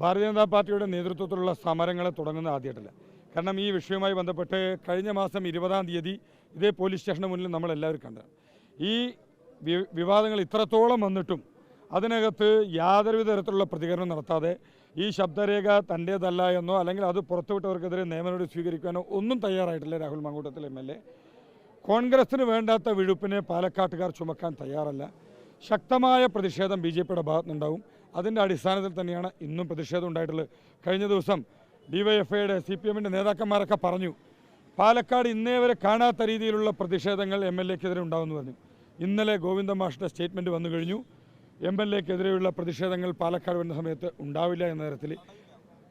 ഭാരതീയ ജനതാ പാർട്ടിയുടെ നേതൃത്വത്തിലുള്ള സമരങ്ങളെ തുടങ്ങുന്ന ആദ്യമായിട്ടല്ല. കാരണം ഈ വിഷയവുമായി ബന്ധപ്പെട്ട് കഴിഞ്ഞ മാസം ഇരുപതാം തീയതി ഇതേ പോലീസ് സ്റ്റേഷന് മുന്നിൽ നമ്മളെല്ലാവരും കണ്ടതാണ്. ഈ വിവാദങ്ങൾ ഇത്രത്തോളം വന്നിട്ടും അതിനകത്ത് യാതൊരുവിധ തരത്തിലുള്ള പ്രതികരണം നടത്താതെ ഈ ശബ്ദരേഖ തന്റേതല്ല എന്നോ അല്ലെങ്കിൽ അത് പുറത്തുവിട്ടവർക്കെതിരെ നിയമനോട് സ്വീകരിക്കാനോ ഒന്നും തയ്യാറായിട്ടില്ല Rahul Mamkootathil M L A. കോൺഗ്രസിന് വേണ്ടാത്ത വിഴുപ്പിനെ പാലക്കാട്ടുകാർ ചുമക്കാൻ തയ്യാറല്ല. ശക്തമായ പ്രതിഷേധം ബി ജെ പിയുടെ ഭാഗത്തുനിന്നുണ്ടാവും. അതിന്റെ അടിസ്ഥാനത്തിൽ തന്നെയാണ് ഇന്നും പ്രതിഷേധം ഉണ്ടായിട്ടുള്ളത്. കഴിഞ്ഞ ദിവസം ഡിവൈഎഫ്ഐയുടെ സി പി എമ്മിന്റെ നേതാക്കന്മാരൊക്കെ പറഞ്ഞു പാലക്കാട് ഇന്നേ വരെ കാണാത്ത രീതിയിലുള്ള പ്രതിഷേധങ്ങൾ എം എൽ എക്കെതിരെ ഉണ്ടാവുമെന്ന് പറഞ്ഞു. ഇന്നലെ ഗോവിന്ദ മാഷിന്റെ സ്റ്റേറ്റ്മെന്റ് വന്നു കഴിഞ്ഞു. എം എൽ എക്കെതിരെയുള്ള പ്രതിഷേധങ്ങൾ പാലക്കാട് വരുന്ന സമയത്ത് ഉണ്ടാവില്ല എന്ന തരത്തിൽ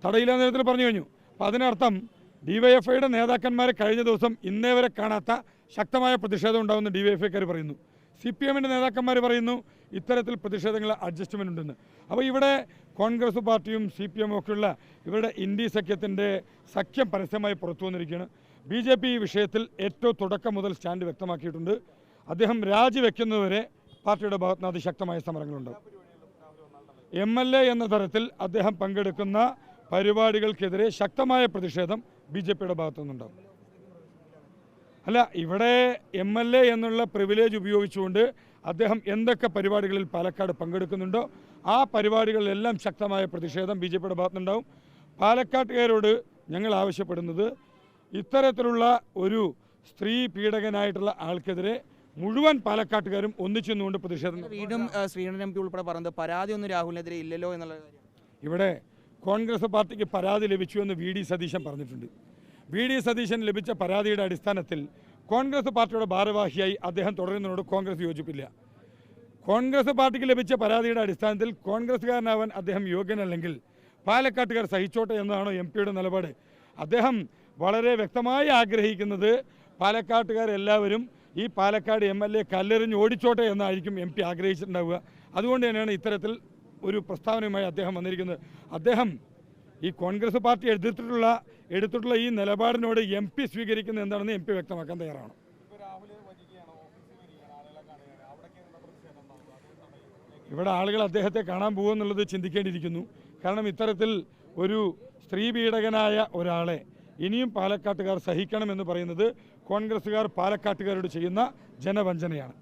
തടയില്ല എന്ന തരത്തിൽ പറഞ്ഞു കഴിഞ്ഞു. അപ്പം അതിനർത്ഥം ഡിവൈഎഫ്ഐയുടെ നേതാക്കന്മാർ കഴിഞ്ഞ ദിവസം ഇന്നേ വരെ കാണാത്ത ശക്തമായ പ്രതിഷേധം ഉണ്ടാകുമെന്ന് ഡിവൈഎഫ്ഐക്കാർ പറയുന്നു. സി പി എമ്മിന്റെ നേതാക്കന്മാർ പറയുന്നു ഇത്തരത്തിൽ പ്രതിഷേധങ്ങൾ അഡ്ജസ്റ്റ്മെന്റ് ഉണ്ടെന്ന് അപ്പോൾ ഇവിടെ കോൺഗ്രസ് പാർട്ടിയും സി പി എമ്മും ഒക്കെയുള്ള ഇവരുടെ ഇന്ത്യ സഖ്യത്തിന്റെ സഖ്യം പരസ്യമായി പുറത്തു വന്നിരിക്കുകയാണ്. ബി ജെ പി ഈ വിഷയത്തിൽ ഏറ്റവും തുടക്കം മുതൽ സ്റ്റാൻഡ് വ്യക്തമാക്കിയിട്ടുണ്ട്. അദ്ദേഹം രാജിവെക്കുന്നതുവരെ പാർട്ടിയുടെ ഭാഗത്ത് നിന്ന് അതിശക്തമായ സമരങ്ങളുണ്ട്. എം എൽ എ എന്ന തരത്തിൽ അദ്ദേഹം പങ്കെടുക്കുന്ന പരിപാടികൾക്കെതിരെ ശക്തമായ പ്രതിഷേധം ബി ജെ പിയുടെ ഭാഗത്തു നിന്നുണ്ടാവും അല്ല ഇവിടെ എം എൽ എ എന്നുള്ള പ്രിവിലേജ് ഉപയോഗിച്ചുകൊണ്ട് അദ്ദേഹം എന്തൊക്കെ പരിപാടികളിൽ പാലക്കാട് പങ്കെടുക്കുന്നുണ്ടോ ആ പരിപാടികളിലെല്ലാം ശക്തമായ പ്രതിഷേധം ബി ജെ പിയുടെ ഭാഗത്തുനിന്നുണ്ടാവും. പാലക്കാട്ടുകാരോട് ഞങ്ങൾ ആവശ്യപ്പെടുന്നത് ഇത്തരത്തിലുള്ള ഒരു സ്ത്രീ പീഡകനായിട്ടുള്ള ആൾക്കെതിരെ മുഴുവൻ പാലക്കാട്ടുകാരും ഒന്നിച്ചു നിന്നുകൊണ്ട് പ്രതിഷേധം. വീണ്ടും ആ, ശ്രീധരൻ എം പി ഉൾപ്പെടെ പറഞ്ഞത് പരാതി ഒന്നും രാഹുലിനെതിരെ ഇല്ലല്ലോ എന്നുള്ള ഇവിടെ കോൺഗ്രസ് പാർട്ടിക്ക് പരാതി ലഭിച്ചു എന്ന് വി ഡി സതീശൻ പറഞ്ഞിട്ടുണ്ട്. വി ഡി സതീശൻ ലഭിച്ച പരാതിയുടെ അടിസ്ഥാനത്തിൽ കോൺഗ്രസ് പാർട്ടിയുടെ ഭാരവാഹിയായി അദ്ദേഹം തുടരുന്നതിനോട് കോൺഗ്രസ് യോജിപ്പില്ല. കോൺഗ്രസ് പാർട്ടിക്ക് ലഭിച്ച പരാതിയുടെ അടിസ്ഥാനത്തിൽ കോൺഗ്രസ്സുകാരനാവാൻ അദ്ദേഹം യോഗ്യനല്ലെങ്കിൽ പാലക്കാട്ടുകാർ സഹിച്ചോട്ടെ എന്നതാണോ എം പിയുടെ നിലപാട്. അദ്ദേഹം വളരെ വ്യക്തമായി ആഗ്രഹിക്കുന്നത് പാലക്കാട്ടുകാരെല്ലാവരും ഈ പാലക്കാട് എം എൽ എ കല്ലെറിഞ്ഞ് ഓടിച്ചോട്ടെ എന്നായിരിക്കും എം പി ആഗ്രഹിച്ചിട്ടുണ്ടാവുക. അതുകൊണ്ട് തന്നെയാണ് ഇത്തരത്തിൽ ഒരു പ്രസ്താവനയുമായി അദ്ദേഹം വന്നിരിക്കുന്നത്. അദ്ദേഹം ഈ കോൺഗ്രസ് പാർട്ടി എടുത്തിട്ടുള്ള എടുത്തിട്ടുള്ള ഈ നിലപാടിനോട് എം പി സ്വീകരിക്കുന്നത് എന്താണെന്ന് എം പി വ്യക്തമാക്കാൻ തയ്യാറാണ്. ഇവിടെ ആളുകൾ അദ്ദേഹത്തെ കാണാൻ പോകുമെന്നുള്ളത് ചിന്തിക്കേണ്ടിയിരിക്കുന്നു. കാരണം ഇത്തരത്തിൽ ഒരു സ്ത്രീ പീഡകനായ ഒരാളെ ഇനിയും പാലക്കാട്ടുകാർ സഹിക്കണമെന്ന് പറയുന്നത് കോൺഗ്രസ്സുകാർ പാലക്കാട്ടുകാരോട് ചെയ്യുന്ന ജനവഞ്ചനയാണ്.